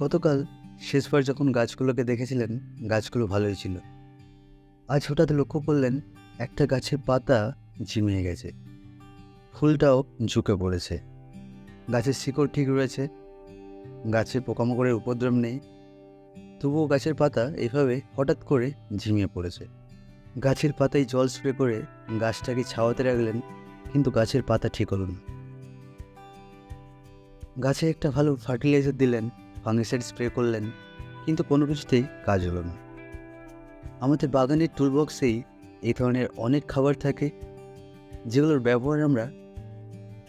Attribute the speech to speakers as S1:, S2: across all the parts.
S1: গতকাল শেষবার যখন গাছগুলোকে দেখেছিলেন, গাছগুলো ভালোই ছিল। আজ হঠাৎ লক্ষ্য করলেন একটা গাছের পাতা ঝিমিয়ে গেছে। ফুলটাও ঝুঁকে পড়েছে। গাছের শিকড় ঠিক রয়েছে। গাছে পোকামাকড়ের উপদ্রব নেই। তবুও গাছের পাতা এভাবে হঠাৎ করে ঝিমিয়ে পড়েছে। গাছের পাতায় জল স্প্রে করে গাছটাকে ছাওয়াতে রাখলেন, কিন্তু গাছের পাতা ঠিক হলো না। গাছে একটা ভালো ফার্টিলাইজার দিলেন। ফাঙ্গিসাইড স্প্রে করলেন, কিন্তু কোনো কিছুতেই কাজ হলো না। আমাদের বাগানের টুলবক্সেই এই ধরনের অনেক খাবার থাকে, যেগুলোর ব্যবহার আমরা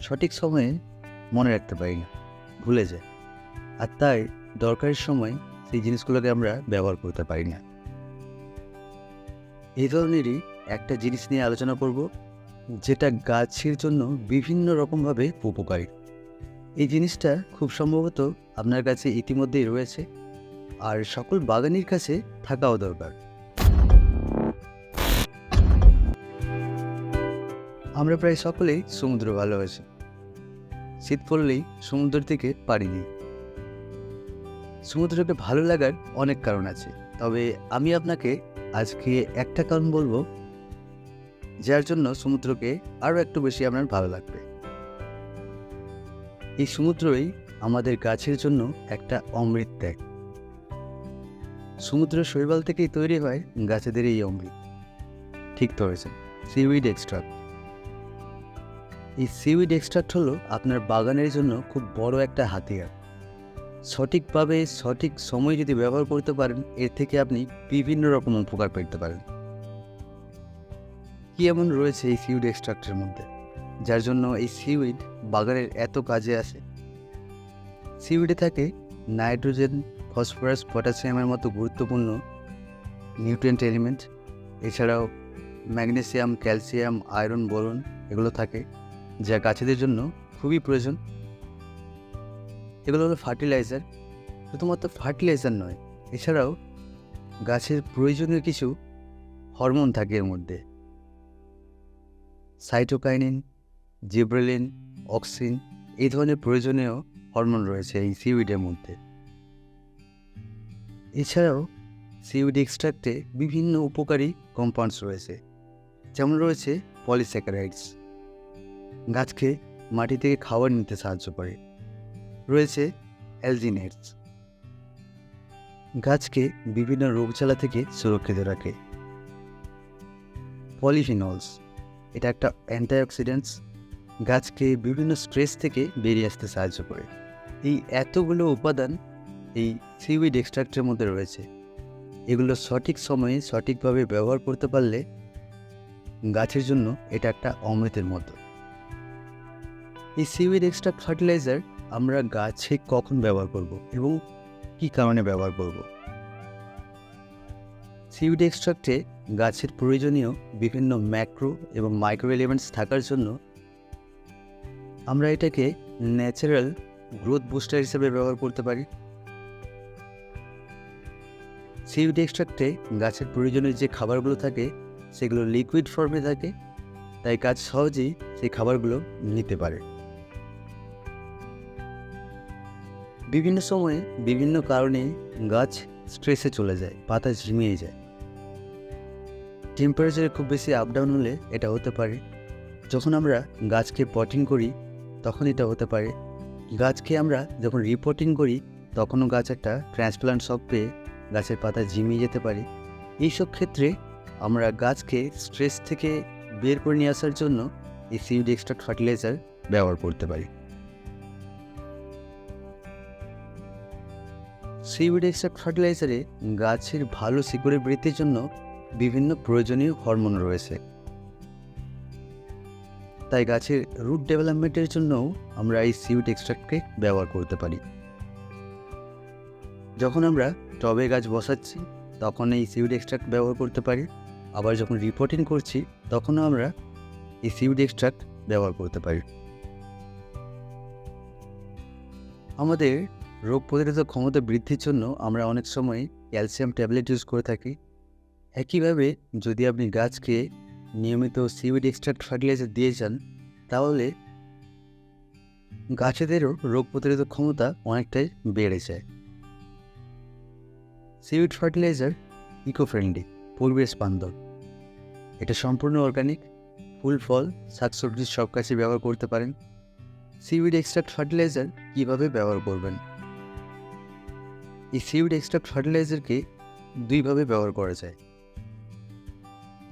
S1: সঠিক সময়ে মনে রাখতে পারি না, ভুলে যায় আর তাই দরকারের সময় সেই জিনিসগুলোকে আমরা ব্যবহার করতে পারি না। এই ধরনেরই একটা জিনিস নিয়ে আলোচনা করব, যেটা গাছের জন্য বিভিন্ন রকমভাবে উপকারী। এই জিনিসটা খুব সম্ভবত আপনার কাছে ইতিমধ্যেই রয়েছে আর সকল বাগানির কাছে থাকাও দরকার। আমরা প্রায় সকলেই সমুদ্র ভালোবাসি। শীত পড়লেই সমুদ্রের দিকে পাড়ি দিই। সমুদ্রকে ভালো লাগার অনেক কারণ আছে, তবে আমি আপনাকে আজকে একটা কারণ বলব, যার জন্য সমুদ্রকে আরও একটু বেশি আপনার ভালো লাগবে। এই সমুদ্রই আমাদের গাছের জন্য একটা অমৃত ত্যাগ। সমুদ্র শৈবাল থেকেই তৈরি হয় গাছেদের এই অমৃত। ঠিক ধরেছেন সিউইড এক্সট্রাক্ট এই সিউইড এক্সট্রাক্ট হলো আপনার বাগানের জন্য খুব বড় একটা হাতিয়ার। সঠিকভাবে, সঠিক সময় যদি ব্যবহার করতে পারেন, এর থেকে আপনি বিভিন্ন রকম উপকার পেতে পারেন। কি এমন রয়েছে এই সিউইড এক্সট্রাক্টের মধ্যে? যার জন্য এই সিউইড বাগানের এত কাজে আসে। সিউইডে থাকে নাইট্রোজেন ফসফরাস পটাশিয়ামের মতো গুরুত্বপূর্ণ নিউট্রিয়েন্ট এলিমেন্ট এছাড়াও ম্যাগনেসিয়াম ক্যালসিয়াম আয়রন বোরন এগুলো থাকে, যা গাছেদের জন্য খুবই প্রয়োজন। এগুলো হলো ফার্টিলাইজার শুধুমাত্র ফার্টিলাইজার নয়, এছাড়াও গাছের প্রয়োজনীয় কিছু হরমোন থাকে এর মধ্যে। সাইটোকাইনিন জিব্রেলিন, অক্সিন এই ধরনের প্রয়োজনীয় হরমোন রয়েছে এই সিউইডের মধ্যে। এছাড়াও সিউইড এক্সট্রাক্টে বিভিন্ন উপকারী কম্পাউন্ডস রয়েছে, যেমন রয়েছে পলিস্যাকারাইডস গাছকে মাটি থেকে খাবার নিতে সাহায্য করে। রয়েছে অ্যালজিনেটস গাছকে বিভিন্ন রোগজ্বালা থেকে সুরক্ষিত রাখে। পলিফিনলস এটা একটা অ্যান্টিঅক্সিডেন্টস গাছকে বিভিন্ন স্ট্রেস থেকে বেরিয়ে আসতে সাহায্য করে। এই এতগুলো উপাদান এই সিউইড এক্সট্রাক্টের মধ্যে রয়েছে। এগুলো সঠিক সময়ে সঠিকভাবে ব্যবহার করতে পারলে গাছের জন্য এটা একটা অমৃতের মতো। এই সিউইড এক্সট্রাক্ট ফার্টিলাইজার আমরা গাছে কখন ব্যবহার করব এবং কি কারণে ব্যবহার করব? সিউইড এক্সট্রাক্টে গাছের প্রয়োজনীয় বিভিন্ন ম্যাক্রো এবং মাইক্রো এলিমেন্টস থাকার জন্য আমরা এটাকে ন্যাচারাল গ্রোথ বুস্টার হিসেবে ব্যবহার করতে পারি। সিউইড এক্সট্রাক্টে গাছের প্রয়োজনীয় যে খাবারগুলো থাকে, সেগুলো লিকুইড ফর্মে থাকে, তাই গাছ সহজেই সেই খাবারগুলো নিতে পারে। বিভিন্ন সময়ে বিভিন্ন কারণে গাছ স্ট্রেসে চলে যায়, পাতা ঝিমিয়ে যায়। টেম্পারেচারে খুব বেশি আপ ডাউন হলে এটা হতে পারে। যখন আমরা গাছকে পটিং করি তখন এটা হতে পারে। গাছকে আমরা যখন রিপোর্টিং করি, তখনও গাছ একটা ট্রান্সপ্লান্ট সব পেয়ে গাছের পাতা ঝিমিয়ে যেতে পারে। এইসব ক্ষেত্রে আমরা গাছকে স্ট্রেস থেকে বের করে নিয়ে আসার জন্য এই সিউড এক্সট্রাক্ট ফার্টিলাইজার ব্যবহার করতে পারি। সিউড এক্সট্রাক্ট ফার্টিলাইজারে গাছের ভালো শিকড়ের বৃদ্ধির জন্য বিভিন্ন প্রয়োজনীয় হরমোন রয়েছে। তাই গাছের রুট ডেভেলপমেন্টের জন্যও আমরা এই সিউড এক্সট্রাক্টকে ব্যবহার করতে পারি। যখন আমরা টবে গাছ বসাচ্ছি, তখন এই সিউড এক্সট্রাক্ট ব্যবহার করতে পারি। আবার যখন রিপোর্টিং করছি, তখনও আমরা এই সিউড এক্সট্রাক্ট ব্যবহার করতে পারি। আমাদের রোগ প্রতিরোধক ক্ষমতা বৃদ্ধির জন্য আমরা অনেক সময় ক্যালসিয়াম ট্যাবলেট ইউজ করে থাকি। একইভাবে যদি আপনি গাছকে নিয়মিত সিউড এক্সট্রাক্ট ফার্টিলাইজার দিয়ে যান, তাহলে গাছেদেরও রোগ প্রতিরোধক ক্ষমতা অনেকটাই বেড়ে যায়। সিউড ফার্টিলাইজার ইকো ফ্রেন্ডলি পরিবেশ বান্ধব। এটা সম্পূর্ণ অর্গানিক ফুল, ফল শাকসবজির সব কাছে ব্যবহার করতে পারেন। সিউড এক্সট্রাক্ট ফার্টিলাইজার কীভাবে ব্যবহার করবেন? এই সিউড এক্সট্রাক্ট ফার্টিলাইজারকে দুইভাবে ব্যবহার করা যায়।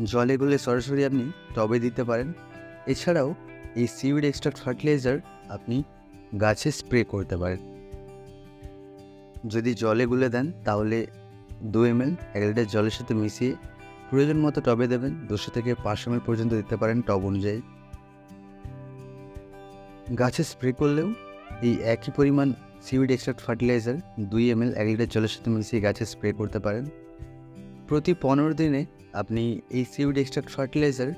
S1: জলে গুলে সরাসরি আপনি টবে দিতে পারেন। এছাড়াও এই সিউড এক্সট্রাক্ট ফার্টিলাইজার আপনি গাছে স্প্রে করতে পারেন। যদি জলে গুলে দেন, তাহলে দু এম এল এক লিটার জলের সাথে মিশিয়ে প্রয়োজন মতো টবে দেবেন। দুশো থেকে পাঁচশো এম পর্যন্ত দিতে পারেন টব অনুযায়ী। গাছে স্প্রে করলেও এই একই পরিমাণ সিউড এক্সট্রাক্ট ফার্টিলাইজার দুই এম এল এক লিটার জলের সাথে মিশিয়ে গাছে স্প্রে করতে পারেন। প্রতি পনেরো দিনে আপনি এই সিউড এক্সট্রাক্ট ফার্টিলাইজার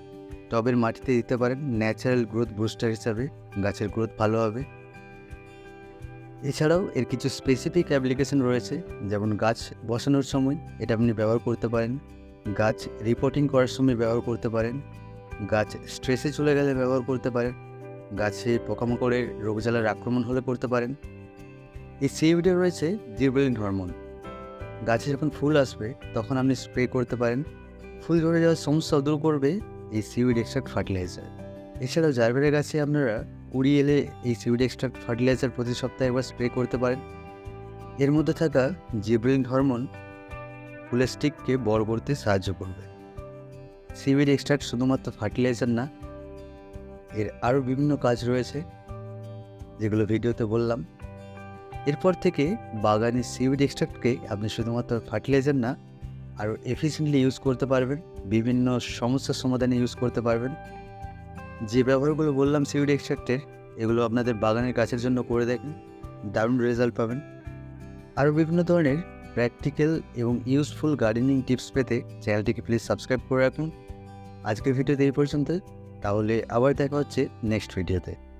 S1: টবের মাটিতে দিতে পারেন, ন্যাচারাল গ্রোথ বুস্টার হিসাবে, গাছের গ্রোথ ভালো হবে। এছাড়াও এর কিছু স্পেসিফিক অ্যাপ্লিকেশন রয়েছে, যেমন গাছ বসানোর সময় এটা আপনি ব্যবহার করতে পারেন, গাছ রিপোর্টিং করার সময় ব্যবহার করতে পারেন, গাছ স্ট্রেসে চলে গেলে ব্যবহার করতে পারেন, গাছে পোকামাকড়ের রোগজ্বালার আক্রমণ হলে করতে পারেন। এই সিউডে রয়েছে জিরবেলিন হরমোন। গাছে যখন ফুল আসবে, তখন আপনি স্প্রে করতে পারেন ফুল ধরে যাওয়ার সমস্যা দূর করবে এই সিউড এক্সট্রাক্ট ফার্টিলাইজার এছাড়াও জারবেরের গাছে আপনারা কুড়ি এলে এই সিউড এক্সট্রাক্ট ফার্টিলাইজার প্রতি সপ্তাহে একবার স্প্রে করতে পারেন। এর মধ্যে থাকা জিব্রিন হরমোন ফুলের স্টিককে বড় করতে সাহায্য করবে। সিউড এক্সট্রাক্ট শুধুমাত্র ফার্টিলাইজার না, এর আরও বিভিন্ন কাজ রয়েছে, যেগুলো ভিডিওতে বললাম। এরপর থেকে বাগানের সিউড এক্সট্রাক্টকে আপনি শুধুমাত্র ফার্টিলাইজার না আরও এফিসিয়েন্টলি ইউজ করতে পারবেন, বিভিন্ন সমস্যার সমাধানে ইউজ করতে পারবেন। যে ব্যবহারগুলো বললাম সিউড এক্সট্রাক্টের এগুলো আপনাদের বাগানের গাছের জন্য করে দেখুন, দারুণ রেজাল্ট পাবেন। আরও বিভিন্ন ধরনের প্র্যাকটিক্যাল এবং ইউজফুল গার্ডেনিং টিপস পেতে চ্যানেলটিকে প্লিজ সাবস্ক্রাইব করে রাখুন। আজকের ভিডিওতে এই পর্যন্ত, তাহলে আবার দেখা হচ্ছে নেক্সট ভিডিওতে